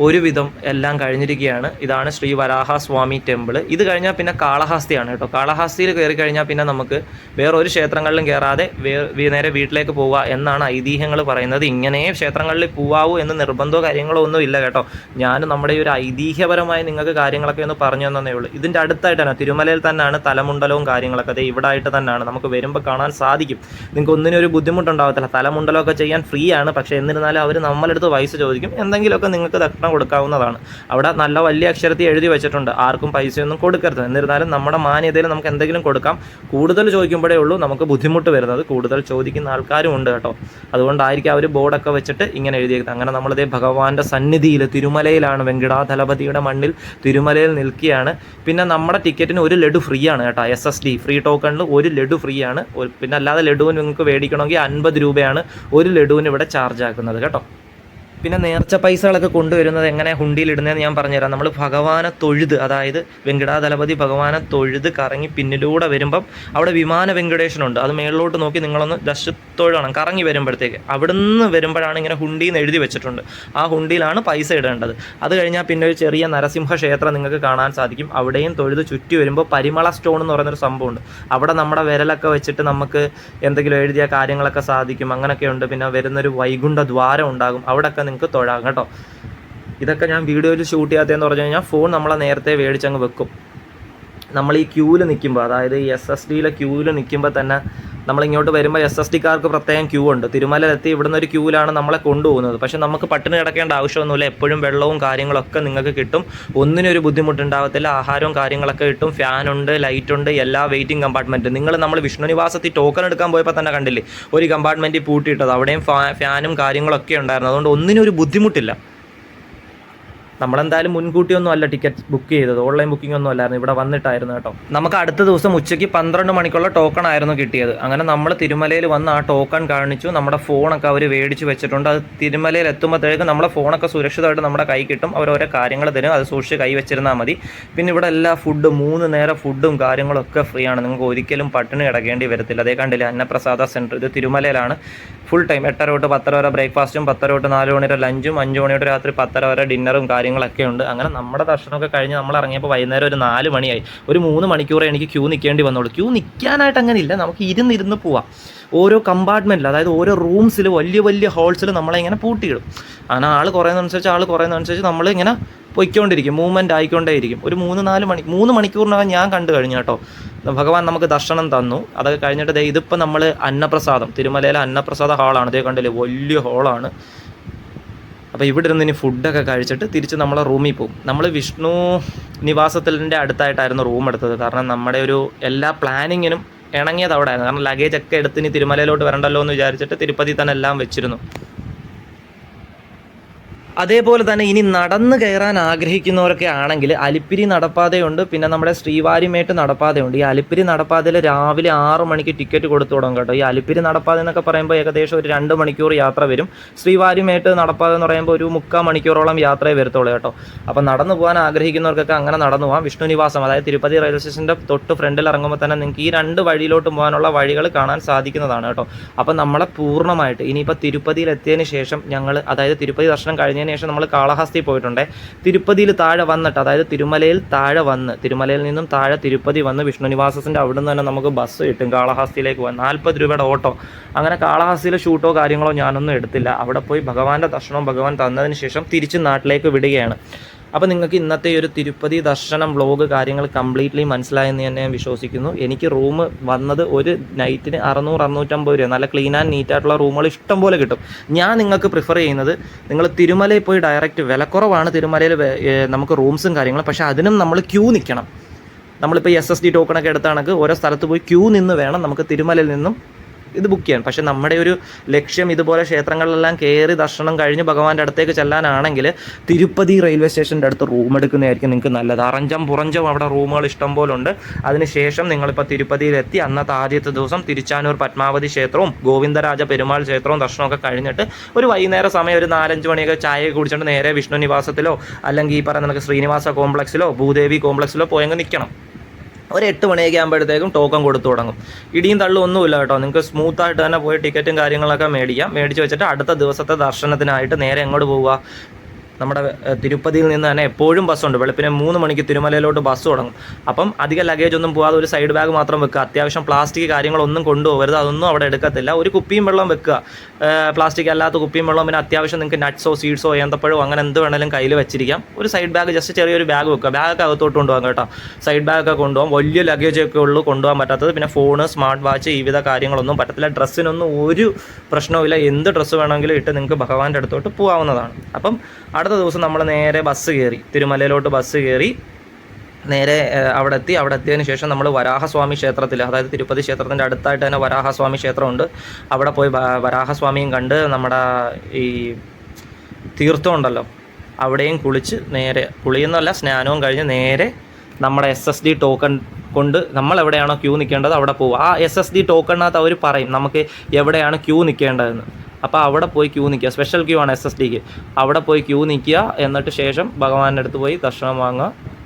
ഒരുവിധം എല്ലാം കഴിഞ്ഞിരിക്കുകയാണ്. ഇതാണ് ശ്രീ വരാഹസ്വാമി ടെമ്പിൾ ഇത് കഴിഞ്ഞാൽ പിന്നെ കാളഹാസ്തിയാണ് കേട്ടോ. കാളഹാസ്തിയിൽ കയറി കഴിഞ്ഞാൽ പിന്നെ നമുക്ക് വേറൊരു ക്ഷേത്രങ്ങളിലും കയറാതെ വേ- നേരെ വീട്ടിലേക്ക് പോവുക എന്നാണ് ഐതിഹ്യങ്ങൾ പറയുന്നത്. ഇങ്ങനെ ക്ഷേത്രങ്ങളിൽ പോവാവൂ എന്ന് നിർബന്ധമോ കാര്യങ്ങളോ ഒന്നും ഇല്ല കേട്ടോ. ഞാൻ നമ്മുടെ ഈ ഒരു ഐതിഹ്യപരമായി നിങ്ങൾക്ക് കാര്യങ്ങളൊക്കെ ഒന്ന് പറഞ്ഞു തന്നേ ഉള്ളൂ. ഇതിന്റെ അടുത്തായിട്ടാണ് തിരുമലയിൽ തന്നെയാണ് തലമുണ്ടലവും കാര്യങ്ങളൊക്കെ. അതെ ഇവിടെ ആയിട്ട് തന്നെയാണ്. നമുക്ക് വരുമ്പോൾ കാണാൻ സാധിക്കും. നിങ്ങൾക്ക് ഒന്നിനും ഒരു ബുദ്ധിമുട്ടുണ്ടാവത്തില്ല. തലമുണ്ടലമൊക്കെ ചെയ്യാൻ ഫ്രീ ആണ്. പക്ഷേ എന്നിരുന്നാലും അവർ നമ്മളെടുത്ത് വയസ്സ് ചോദിക്കും. എന്തെങ്കിലുമൊക്കെ നിങ്ങൾക്ക് ദക്ഷിണ കൊടുക്കാവുന്നതാണ്. അവിടെ നല്ല വലിയ അക്ഷരത്തിൽ എഴുതി വെച്ചിട്ടുണ്ട്. ആർക്കും പൈസയൊന്നും കൊടുക്കരുത്. എന്നിരുന്നാലും നമ്മുടെ മാന്യതയിൽ നമുക്ക് എന്തെങ്കിലും കൊടുക്കാം. കൂടുതൽ ചോദിക്കുമ്പോഴേ ഉള്ളൂ നമുക്ക് ബുദ്ധിമുട്ട് വരുന്നത്. കൂടുതൽ ചോദിക്കുന്ന ആൾക്കാരും ഉണ്ട് കേട്ടോ. അതുകൊണ്ടായിരിക്കും അവർ ബോർഡൊക്കെ വെച്ചിട്ട് ഇങ്ങനെ എഴുതിയേക്കുന്നത്. അങ്ങനെ നമ്മളിതേ ഭഗവാന്റെ സന്നിധിയിൽ തിരുമലയിലാണ് വെങ്കിടാധലപതിയുടെ മണ്ണിൽ തിരുമലയിൽ നിൽക്കുകയാണ്. പിന്നെ നമ്മുടെ ടിക്കറ്റിന് ഒരു ലഡു ഫ്രീ ആണ് കേട്ടോ എസ് എസ് ഡി ഫ്രീ ടോക്കണിൽ ഒരു ലഡു ഫ്രീ ആണ് പിന്നെ അല്ലാതെ ലഡുവിന് നിങ്ങൾക്ക് മേടിക്കണമെങ്കിൽ അൻപത് രൂപയാണ് ഒരു ലഡുവിന് ഇവിടെ ചാർജ് ആക്കുന്നത് കേട്ടോ. പിന്നെ നേർച്ച പൈസകളൊക്കെ കൊണ്ടുവരുന്നത് എങ്ങനെ ഹുണ്ടിയിലിടുന്നതെന്ന് ഞാൻ പറഞ്ഞുതരാം. നമ്മൾ ഭഗവാനെ തൊഴുത് അതായത് വെങ്കടാതലപതി ഭഗവാനെ തൊഴുത് കറങ്ങി പിന്നിലൂടെ വരുമ്പം അവിടെ വിമാന വെങ്കടേശനുണ്ട് അത് മേളിലോട്ട് നോക്കി നിങ്ങളൊന്ന് ജസ്റ്റ് തൊഴണം കറങ്ങി വരുമ്പോഴത്തേക്ക് അവിടുന്ന് വരുമ്പോഴാണ് ഇങ്ങനെ ഹുണ്ടിന്ന് എഴുതി വെച്ചിട്ടുണ്ട്. ആ ഹുണ്ടിയിലാണ് പൈസ ഇടേണ്ടത്. അത് കഴിഞ്ഞാൽ പിന്നെ ഒരു ചെറിയ നരസിംഹ ക്ഷേത്രം നിങ്ങൾക്ക് കാണാൻ സാധിക്കും. അവിടെയും തൊഴുത് ചുറ്റി വരുമ്പോൾ പരിമള സ്റ്റോൺ എന്ന് പറയുന്നൊരു സംഭവമുണ്ട് അവിടെ നമ്മുടെ വിരലൊക്കെ വെച്ചിട്ട് നമുക്ക് എന്തെങ്കിലും എഴുതിയ കാര്യങ്ങളൊക്കെ സാധിക്കും. അങ്ങനെയൊക്കെ ഉണ്ട്. പിന്നെ വരുന്നൊരു വൈകുണ്ഠ ദ്വാരം ഉണ്ടാകും. അവിടെയൊക്കെ നിങ്ങൾക്ക് തൊഴാം കേട്ടോ. ഇതൊക്കെ ഞാൻ വീഡിയോയിൽ ഷൂട്ട് ചെയ്യാത്തതെന്ന് പറഞ്ഞു കഴിഞ്ഞാൽ ഫോൺ നമ്മളെ നേരത്തെ മേടിച്ചങ്ങ് വെക്കും. നമ്മൾ ഈ ക്യൂവിൽ നിൽക്കുമ്പോൾ അതായത് എസ് എസ് ഡിയിലെ ക്യൂവിൽ നിൽക്കുമ്പോൾ തന്നെ നമ്മൾ ഇങ്ങോട്ട് വരുമ്പോൾ എസ് എസ് ഡിക്കാർക്ക് പ്രത്യേകം ക്യൂ ഉണ്ട്. തിരുമലയിലെത്തി ഇവിടുന്ന് ഒരു ക്യൂവിലാണ് നമ്മളെ കൊണ്ടുപോകുന്നത്. പക്ഷേ നമുക്ക് പട്ടിണി കിടക്കേണ്ട ആവശ്യമൊന്നുമില്ല. എപ്പോഴും വെള്ളവും കാര്യങ്ങളൊക്കെ നിങ്ങൾക്ക് കിട്ടും. ഒന്നിനും ഒരു ബുദ്ധിമുട്ടുണ്ടാവത്തില്ല. ആഹാരവും കാര്യങ്ങളൊക്കെ കിട്ടും. ഫാനുണ്ട് ലൈറ്റുണ്ട് എല്ലാ വെയിറ്റിംഗ് കമ്പാർട്ട്മെന്റ് നിങ്ങൾ നമ്മൾ വിഷ്ണു നിവാസത്തിൽ ടോക്കൺ എടുക്കാൻ പോയപ്പോൾ തന്നെ കണ്ടില്ലേ? ഒരു കമ്പാർട്ട്മെന്റിൽ പൂട്ടിയിട്ടത്. അവിടെയും ഫാനും കാര്യങ്ങളൊക്കെ ഉണ്ടായിരുന്നു. അതുകൊണ്ട് ഒന്നിനും ഒരു ബുദ്ധിമുട്ടില്ല. നമ്മളെന്തായാലും മുൻകൂട്ടിയൊന്നും അല്ല ടിക്കറ്റ് ബുക്ക് ചെയ്തത്. ഓൺലൈൻ ബുക്കിംഗ് ഒന്നും അല്ലായിരുന്നു. ഇവിടെ വന്നിട്ടായിരുന്നു കേട്ടോ. നമുക്ക് അടുത്ത ദിവസം ഉച്ചയ്ക്ക് പന്ത്രണ്ട് മണിക്കുള്ള ടോക്കൺ ആയിരുന്നു കിട്ടിയത്. അങ്ങനെ നമ്മൾ തിരുമലയിൽ വന്ന് ആ ടോക്കൺ കാണിച്ചു. നമ്മുടെ ഫോണൊക്കെ അവർ മേടിച്ച് വെച്ചിട്ടുണ്ട്. അത് തിരുമലയിൽ എത്തുമ്പോഴത്തേക്ക് നമ്മുടെ ഫോണൊക്കെ സുരക്ഷിതമായിട്ട് നമ്മുടെ കൈ കിട്ടും. അവർ ഓരോ കാര്യങ്ങൾ തരും. അത് സൂക്ഷിച്ച് കൈ വെച്ചിരുന്നാൽ മതി. പിന്നെ ഇവിടെ എല്ലാ ഫുഡും മൂന്ന് നേരം ഫുഡും കാര്യങ്ങളൊക്കെ ഫ്രീ ആണ്. നിങ്ങൾക്ക് ഒരിക്കലും പട്ടിണി കിടക്കേണ്ടി വരത്തില്ല. അതേ കണ്ടില്ല അന്നപ്രസാദ സെന്റർ ഇത് തിരുമലയിലാണ്. ഫുൾ ടൈം എട്ടര തൊട്ട് പത്തര വരെ ബ്രേക്ക്ഫാസ്റ്റും പത്തര തൊട്ട് നാല് മണി വരെ ലഞ്ചും അഞ്ച് മണി തൊട്ട് രാത്രി പത്തര വരെ ഡിന്നറും കാര്യങ്ങളൊക്കെ ഉണ്ട്. അങ്ങനെ നമ്മുടെ ദർശനമൊക്കെ കഴിഞ്ഞ് നമ്മൾ ഇറങ്ങിയപ്പോൾ വൈകുന്നേരം ഒരു നാല് മണിയായി. ഒരു മൂന്ന് മണിക്കൂറേ എനിക്ക് ക്യൂ നിൽക്കേണ്ടി വന്നുള്ളൂ. ക്യൂ നിൽക്കാനായിട്ട് അങ്ങനെ ഇല്ല. നമുക്ക് ഇരുന്നിരുന്ന് പോവാം. ഓരോ കമ്പാർട്ട്മെന്റിൽ അതായത് ഓരോ റൂംസിൽ വലിയ വലിയ ഹോൾസിൽ നമ്മളെ ഇങ്ങനെ പൂട്ടിയിടും. അങ്ങനെ ആൾ കുറയുന്നതനുസരിച്ച് ആൾ കുറയുന്നതനുസരിച്ച് നമ്മൾ ഇങ്ങനെ പൊയ്ക്കൊണ്ടിരിക്കും. മൂവ്മെന്റ് ആയിക്കൊണ്ടേയിരിക്കും. ഒരു മൂന്ന് നാല് മണി മൂന്ന് മണിക്കൂറിനകം ഞാൻ കണ്ടു കഴിഞ്ഞു കേട്ടോ. ഭഗവാൻ നമുക്ക് ദർശനം തന്നു. അതൊക്കെ കഴിഞ്ഞിട്ട് ഇതിപ്പോൾ നമ്മൾ അന്നപ്രസാദം തിരുമലയിലെ അന്നപ്രസാദ ഹാളാണ്. ഇതേ കണ്ടില്ലേ? വലിയ ഹാളാണ്. അപ്പോൾ ഇവിടെ ഇരുന്ന് ഇനി ഫുഡൊക്കെ കഴിച്ചിട്ട് തിരിച്ച് നമ്മളെ റൂമിൽ പോകും. നമ്മൾ വിഷ്ണു നിവാസത്തിന്റെ അടുത്തായിട്ടായിരുന്നു റൂം എടുത്തത്. കാരണം നമ്മുടെ ഒരു എല്ലാ പ്ലാനിങ്ങിനും ഇണങ്ങിയത് അവിടെ ആയിരുന്നു കാരണം ലഗേജ് ഒക്കെ എടുത്ത് ഇനി തിരുമലയിലോട്ട് വരണ്ടല്ലോ എന്ന് വിചാരിച്ചിട്ട് തിരുപ്പതി തന്നെ എല്ലാം വെച്ചിരുന്നു. അതേപോലെ തന്നെ ഇനി നടന്ന് കയറാൻ ആഗ്രഹിക്കുന്നവരൊക്കെ ആണെങ്കിൽ അലിപ്പിരി നടപ്പാതയുണ്ട് പിന്നെ നമ്മുടെ ശ്രീവാരിമേട്ട് നടപ്പാതയുണ്ട്. ഈ അലിപ്പിരി നടപ്പാതയിൽ രാവിലെ ആറ് മണിക്ക് ടിക്കറ്റ് കൊടുത്തു തുടങ്ങും കേട്ടോ. ഈ അലിപ്പിരി നടപ്പാത എന്നൊക്കെ പറയുമ്പോൾ ഏകദേശം ഒരു രണ്ട് മണിക്കൂർ യാത്ര വരും. ശ്രീവാരിമേട്ട് നടപ്പാത എന്ന് പറയുമ്പോൾ ഒരു മുക്കാൽ മണിക്കൂറോളം യാത്രയെ വരത്തുള്ളൂ കേട്ടോ. അപ്പോൾ നടന്നു പോകാൻ ആഗ്രഹിക്കുന്നവർക്കൊക്കെ അങ്ങനെ നടന്നു പോകാം. വിഷ്ണു നിവാസം അതായത് തിരുപ്പതി റെയിൽവേ സ്റ്റേഷന്റെ തൊട്ട് ഫ്രണ്ടിൽ ഇറങ്ങുമ്പോൾ തന്നെ നിങ്ങൾക്ക് ഈ രണ്ട് വഴിയിലോട്ട് പോകാനുള്ള വഴികൾ കാണാൻ സാധിക്കുന്നതാണ് കേട്ടോ. അപ്പോൾ നമ്മളെ പൂർണമായിട്ട് ഇനിയിപ്പോൾ തിരുപ്പതിയിൽ എത്തിയതിന് ശേഷം ഞങ്ങൾ അതായത് തിരുപ്പതി ദർശനം കഴിഞ്ഞതിന് ശേഷം നമ്മൾ കാളഹസ്തി പോയിട്ടുണ്ട്. തിരുപ്പതിയിൽ താഴെ വന്നിട്ട് അതായത് തിരുമലയിൽ താഴെ വന്ന് തിരുമലയിൽ നിന്നും താഴെ തിരുപ്പതി വന്ന് വിഷ്ണു നിവാസത്തിന്റെ അവിടെ നിന്ന് തന്നെ നമുക്ക് ബസ് കിട്ടും കാളഹസ്തിയിലേക്ക് പോകാൻ. നാൽപ്പത് രൂപയുടെ ഓട്ടോ. അങ്ങനെ കാളഹസ്തിയിലെ ഷൂട്ടോ കാര്യങ്ങളോ ഞാനൊന്നും എടുത്തില്ല. അവിടെ പോയി ഭഗവാന്റെ ദർശനവും ഭഗവാൻ തന്നതിന് ശേഷം തിരിച്ച് നാട്ടിലേക്ക് വിടുകയാണ്. അപ്പോൾ നിങ്ങൾക്ക് ഇന്നത്തെ ഒരു തിരുപ്പതി ദർശനം വ്ലോഗ് കാര്യങ്ങൾ കംപ്ലീറ്റ്ലി മനസ്സിലായെന്ന് തന്നെ ഞാൻ വിശ്വസിക്കുന്നു. എനിക്ക് റൂം വന്നത് ഒരു നൈറ്റിന് അറുന്നൂറ് അറുന്നൂറ്റമ്പത് രൂപ. നല്ല ക്ലീൻ ആൻഡ് നീറ്റ് ആയിട്ടുള്ള റൂമുകൾ ഇഷ്ടം പോലെ കിട്ടും. ഞാൻ നിങ്ങൾക്ക് പ്രിഫർ ചെയ്യുന്നത് നിങ്ങൾ തിരുമലയിൽ പോയി ഡയറക്റ്റ് വിലക്കുറവാണ് തിരുമലയിൽ നമുക്ക് റൂംസും കാര്യങ്ങളും. പക്ഷേ അതിനും നമ്മൾ ക്യൂ നിൽക്കണം. നമ്മളിപ്പോൾ എസ് എസ് ഡി ടോക്കണൊക്കെ എടുത്താണെങ്കിൽ ഓരോ സ്ഥലത്ത് പോയി ക്യൂ നിന്ന് വേണം നമുക്ക് തിരുമലയിൽ നിന്നും ഇത് ബുക്ക് ചെയ്യാൻ പക്ഷെ നമ്മുടെ ഒരു ലക്ഷ്യം ഇതുപോലെ ക്ഷേത്രങ്ങളിലെല്ലാം കയറി ദർശനം കഴിഞ്ഞ് ഭഗവാന്റെ അടുത്തേക്ക് ചെല്ലാനാണെങ്കിൽ തിരുപ്പതി റെയിൽവേ സ്റ്റേഷന്റെ അടുത്ത് റൂം എടുക്കുന്നതായിരിക്കും നിങ്ങൾക്ക് നല്ലത്. അറഞ്ചം പുറഞ്ചം അവിടെ റൂമുകൾ ഇഷ്ടം പോലെ ഉണ്ട്. അതിനുശേഷം നിങ്ങളിപ്പോൾ തിരുപ്പതിയിലെത്തി അന്നത്തെ ആദ്യത്തെ ദിവസം തിരുച്ചാനൂർ പത്മാവതി ക്ഷേത്രവും ഗോവിന്ദരാജ പെരുമാൾ ക്ഷേത്രവും ദർശനമൊക്കെ കഴിഞ്ഞിട്ട് ഒരു വൈകുന്നേരം സമയം ഒരു നാലഞ്ച് മണിയൊക്കെ ചായ കുടിച്ചിട്ട് നേരെ വിഷ്ണു നിവാസത്തിലോ അല്ലെങ്കിൽ ഈ പറയുന്ന ശ്രീനിവാസ കോംപ്ലക്സിലോ ഭൂദേവി കോംപ്ലക്സിലോ പോയങ്ങ് നിൽക്കണം ഒരു എട്ട് മണിയൊക്കെ ആകുമ്പോഴത്തേക്കും ടോക്കൺ കൊടുത്തു തുടങ്ങും. ഇടിയും തള്ളും ഒന്നുമില്ല കേട്ടോ. നിങ്ങൾക്ക് സ്മൂത്ത് ആയിട്ട് തന്നെ പോയി ടിക്കറ്റും കാര്യങ്ങളൊക്കെ മേടിക്കാം. മേടിച്ച് വെച്ചിട്ട് അടുത്ത ദിവസത്തെ ദർശനത്തിനായിട്ട് നേരെ എങ്ങോട്ട് പോവുക? നമ്മുടെ തിരുപ്പതിയിൽ നിന്ന് തന്നെ എപ്പോഴും ബസ്സുണ്ട്. വെളുപ്പിനെ മൂന്ന് മണിക്ക് തിരുമലയിലോട്ട് ബസ് തുടങ്ങും. അപ്പം അധിക ലഗേജ് ഒന്നും പോകാതെ ഒരു സൈഡ് ബാഗ് മാത്രം വെക്കുക. അത്യാവശ്യം പ്ലാസ്റ്റിക് കാര്യങ്ങളൊന്നും കൊണ്ടുപോകരുത്. അതൊന്നും അവിടെ എടുക്കത്തില്ല. ഒരു കുപ്പിയും വെള്ളം വെക്കുക. പ്ലാസ്റ്റിക് അല്ലാത്ത കുപ്പിയും വെള്ളം പിന്നെ അത്യാവശ്യം നിങ്ങൾക്ക് നട്ട്സോ സീഡ്സോ ഏന്തപ്പഴോ അങ്ങനെ എന്ത് വേണമെങ്കിലും കയ്യിൽ വെച്ചിരിക്കാം. ഒരു സൈഡ് ബാഗ് ജസ്റ്റ് ചെറിയൊരു ബാഗ് വെക്കുക. ബാഗൊക്കെ അകത്തോട്ട് കൊണ്ടുപോകാം കേട്ടോ. സൈഡ് ബാഗൊക്കെ കൊണ്ടുപോകാം. വലിയ ലഗേജൊക്കെ ഉള്ളൂ കൊണ്ടുപോകാൻ പറ്റാത്തത്. പിന്നെ ഫോണ് സ്മാർട്ട് വാച്ച് ഈ വിധ കാര്യങ്ങളൊന്നും പറ്റത്തില്ല. ഡ്രസ്സിനൊന്നും ഒരു പ്രശ്നവുമില്ല. എന്ത് ഡ്രസ്സ് വേണമെങ്കിലും ഇട്ട് നിങ്ങൾക്ക് ഭഗവാന്റെ അടുത്തോട്ട് പോകാവുന്നതാണ്. അപ്പം അടുത്ത ദിവസം നമ്മൾ നേരെ ബസ് കയറി തിരുമലയിലോട്ട് ബസ് കയറി നേരെ അവിടെ എത്തി അവിടെ എത്തിയതിന് ശേഷം നമ്മൾ വരാഹസ്വാമി ക്ഷേത്രത്തിൽ അതായത് തിരുപ്പതി ക്ഷേത്രത്തിന്റെ അടുത്തായിട്ട് തന്നെ വരാഹസ്വാമി ക്ഷേത്രമുണ്ട്. അവിടെ പോയി വരാഹസ്വാമിയും കണ്ട് നമ്മുടെ ഈ തീർത്ഥം ഉണ്ടല്ലോ അവിടെയും കുളിച്ച് നേരെ കുളിയെന്നല്ല സ്നാനവും കഴിഞ്ഞ് നേരെ നമ്മുടെ എസ് എസ് ഡി ടോക്കൺ കൊണ്ട് നമ്മൾ എവിടെയാണോ ക്യൂ നിൽക്കേണ്ടത് അവിടെ പോകും ആ എസ് എസ് ഡി ടോക്കണിനകത്ത് അവർ പറയും നമുക്ക് എവിടെയാണ് ക്യൂ നിൽക്കേണ്ടതെന്ന് അപ്പോൾ അവിടെ പോയി ക്യൂ നിൽക്കുക സ്പെഷ്യൽ ക്യൂ ആണ് എസ് എസ് ഡിക്ക് അവിടെ പോയി ക്യൂ നിൽക്കുക എന്നിട്ട് ശേഷം ഭഗവാന്റെ അടുത്ത് പോയി ദർശനം വാങ്ങുക.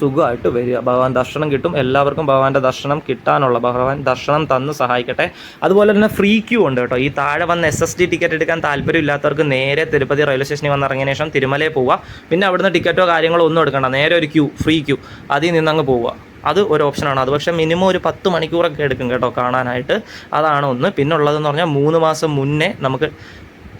സുഖമായിട്ട് വരിക. ഭഗവാൻ ദർശനം കിട്ടും. എല്ലാവർക്കും ഭഗവാന്റെ ദർശനം കിട്ടാനുള്ള ഭഗവാൻ ദർശനം തന്ന് സഹായിക്കട്ടെ. അതുപോലെ തന്നെ ഫ്രീ ക്യൂ ഉണ്ട് കേട്ടോ. ഈ താഴെ വന്ന് എസ് എസ് ടി ടിക്കറ്റ് എടുക്കാൻ താല്പര്യമില്ലാത്തവർക്ക് നേരെ തിരുപ്പതി റെയിൽവേ സ്റ്റേഷനിൽ വന്ന് ഇറങ്ങിയ ശേഷം തിരുമലയിൽ പോവുക. പിന്നെ അവിടുന്ന് ടിക്കറ്റോ കാര്യങ്ങളോ ഒന്നും എടുക്കണ്ട. നേരെ ഒരു ക്യൂ ഫ്രീ ക്യൂ അതിൽ നിന്നങ്ങ് പോവുക. അത് ഒരു ഓപ്ഷനാണ് അത് പക്ഷേ മിനിമം ഒരു പത്ത് മണിക്കൂറൊക്കെ എടുക്കും കേട്ടോ കാണാനായിട്ട്. അതാണ് ഒന്ന്. പിന്നെ ഉള്ളതെന്ന് പറഞ്ഞാൽ മൂന്ന് മാസം മുന്നേ നമുക്ക്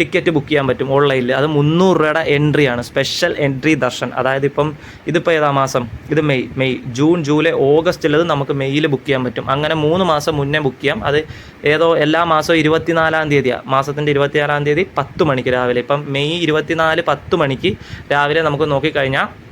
ടിക്കറ്റ് ബുക്ക് ചെയ്യാൻ പറ്റും ഓൺലൈനിൽ അത് മുന്നൂറ് രൂപയുടെ എൻട്രി ആണ്. Special entry darshan. അതായത് ഇപ്പം ഇതിപ്പോൾ ഏതാ മാസം? ഇത് മെയ് മെയ് ജൂൺ ജൂലൈ ഓഗസ്റ്റിലത് നമുക്ക് മെയ്യിൽ ബുക്ക് ചെയ്യാൻ പറ്റും. അങ്ങനെ മൂന്ന് മാസം മുന്നേ ബുക്ക് ചെയ്യാം. അത് ഏതോ എല്ലാ മാസവും ഇരുപത്തിനാലാം തീയതിയാണ് മാസത്തിന്റെ ഇരുപത്തിനാലാം തീയതി പത്ത് മണിക്ക് രാവിലെ. ഇപ്പം മെയ് ഇരുപത്തിനാല് പത്ത് മണിക്ക് രാവിലെ നമുക്ക് നോക്കിക്കഴിഞ്ഞാൽ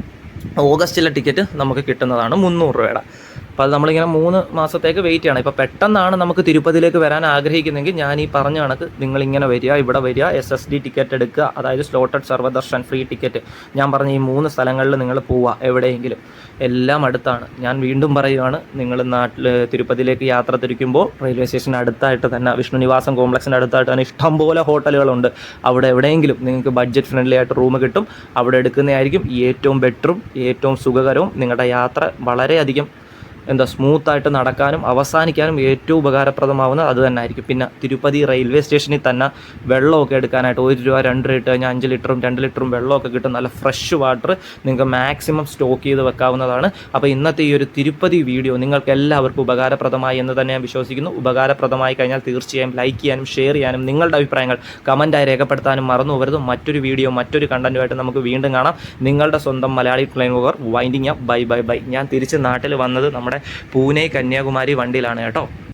ഓഗസ്റ്റിലെ ടിക്കറ്റ് നമുക്ക് കിട്ടുന്നതാണ് മുന്നൂറ് രൂപയുടെ. അപ്പോൾ അത് നമ്മളിങ്ങനെ മൂന്ന് മാസത്തേക്ക് വെയിറ്റ് ചെയ്യണം. ഇപ്പോൾ പെട്ടെന്നാണ് നമുക്ക് തിരുപ്പതിയിലേക്ക് വരാൻ ആഗ്രഹിക്കുന്നെങ്കിൽ ഞാൻ ഈ പറഞ്ഞ കണക്ക് നിങ്ങളിങ്ങനെ വരിക ഇവിടെ വരിക എസ് എസ് ഡി ടിക്കറ്റ് എടുക്കുക അതായത് സ്ലോട്ടഡ് സർവദർശൻ ഫ്രീ ടിക്കറ്റ് ഞാൻ പറഞ്ഞ ഈ മൂന്ന് സ്ഥലങ്ങളിൽ നിങ്ങൾ പോവുക എവിടെയെങ്കിലും. എല്ലാം അടുത്താണ്. ഞാൻ വീണ്ടും പറയുകയാണ് നിങ്ങൾ നാട്ടിൽ തിരുപ്പതിയിലേക്ക് യാത്ര തിരിക്കുമ്പോൾ റെയിൽവേ സ്റ്റേഷന് അടുത്തായിട്ട് തന്നെ വിഷ്ണു നിവാസം കോംപ്ലക്സിന്റെ അടുത്തായിട്ട് തന്നെ ഇഷ്ടംപോലെ ഹോട്ടലുകളുണ്ട്. അവിടെ എവിടെയെങ്കിലും നിങ്ങൾക്ക് ബഡ്ജറ്റ് ഫ്രണ്ട്ലി ആയിട്ട് റൂം കിട്ടും. അവിടെ എടുക്കുന്നതായിരിക്കും ഏറ്റവും ബെറ്ററും ഏറ്റവും സുഖകരവും നിങ്ങളുടെ യാത്ര വളരെയധികം എന്താ സ്മൂത്തായിട്ട് നടക്കാനും അവസാനിക്കാനും ഏറ്റവും ഉപകാരപ്രദമാവുന്നത് അത് തന്നെ ആയിരിക്കും പിന്നെ തിരുപ്പതി റെയിൽവേ സ്റ്റേഷനിൽ തന്നെ വെള്ളമൊക്കെ എടുക്കാനായിട്ട് ഒരു രൂപ രണ്ട് രൂപ ഇട്ട് കഴിഞ്ഞാൽ അഞ്ച് ലിറ്ററും രണ്ട് ലിറ്ററും വെള്ളമൊക്കെ കിട്ടും. നല്ല ഫ്രഷ് വാട്ടർ നിങ്ങൾക്ക് മാക്സിമം സ്റ്റോക്ക് ചെയ്ത് വെക്കാവുന്നതാണ്. അപ്പോൾ ഇന്നത്തെ ഈ ഒരു തിരുപ്പതി വീഡിയോ നിങ്ങൾക്ക് എല്ലാവർക്കും ഉപകാരപ്രദമായി എന്ന് തന്നെ ഞാൻ വിശ്വസിക്കുന്നു. ഉപകാരപ്രദമായി കഴിഞ്ഞാൽ തീർച്ചയായും ലൈക്ക് ചെയ്യാനും ഷെയർ ചെയ്യാനും നിങ്ങളുടെ അഭിപ്രായങ്ങൾ കമന്റായി രേഖപ്പെടുത്താനും മറന്നു പോകരുത്. മറ്റൊരു വീഡിയോ മറ്റൊരു കണ്ടന്റുമായിട്ട് നമുക്ക് വീണ്ടും കാണാം. നിങ്ങളുടെ സ്വന്തം Malayali flame over winding up bye bye bye ഞാൻ തിരിച്ച് നാട്ടിൽ വന്നത് നമ്മുടെ പൂനെ കന്യാകുമാരി വണ്ടിയിലാണ് കേട്ടോ.